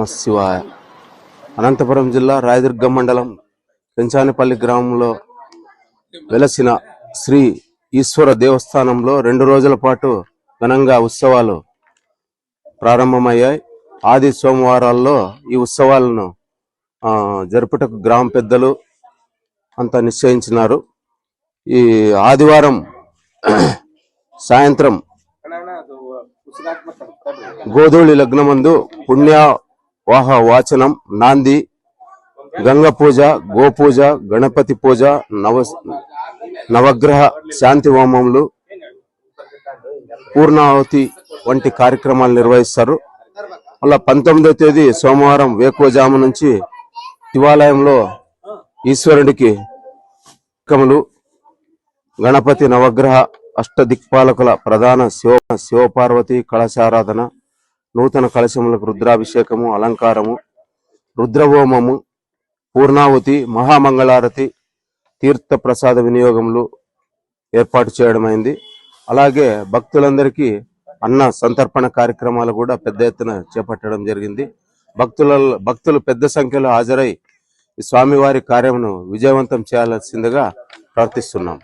నమ శివాయ అనంతపురం జిల్లా రాయదుర్గం మండలం పెంచానిపల్లి గ్రామంలో వెలసిన శ్రీ ఈశ్వర దేవస్థానంలో రెండు రోజుల పాటు ఘనంగా ఉత్సవాలు ప్రారంభమయ్యాయి. ఆది సోమవారాల్లో ఈ ఉత్సవాలను జరుపుటకు గ్రామ పెద్దలు అంతా నిశ్చయించినారు. ఈ ఆదివారం సాయంత్రం గోధూళి లగ్నమందు పుణ్య వాహ వాచనం నాంది గంగ పూజ గోపూజ గణపతి పూజ నవ నవగ్రహ శాంతి హోమములు పూర్ణావతి వంటి కార్యక్రమాలు నిర్వహిస్తారు. అలా పంతొమ్మిదో తేదీ సోమవారం వేకువజాము నుంచి శివాలయంలో ఈశ్వరుడికి కములు గణపతి నవగ్రహ అష్టదిక్పాలకుల ప్రధాన శివ శివపార్వతి కళశారాధన నూతన కలశములకు రుద్రాభిషేకము అలంకారము రుద్రహోమము పూర్ణావతి మహామంగళారతి తీర్థ ప్రసాద వినియోగములు ఏర్పాటు చేయడమైంది అలాగే భక్తులందరికీ అన్న సంతర్పణ కార్యక్రమాలు కూడా పెద్ద ఎత్తున చేపట్టడం జరిగింది. భక్తుల భక్తులు పెద్ద సంఖ్యలో హాజరై ఈ స్వామివారి కార్యమును విజయవంతం చేయాల్సిందిగా ప్రార్థిస్తున్నాం.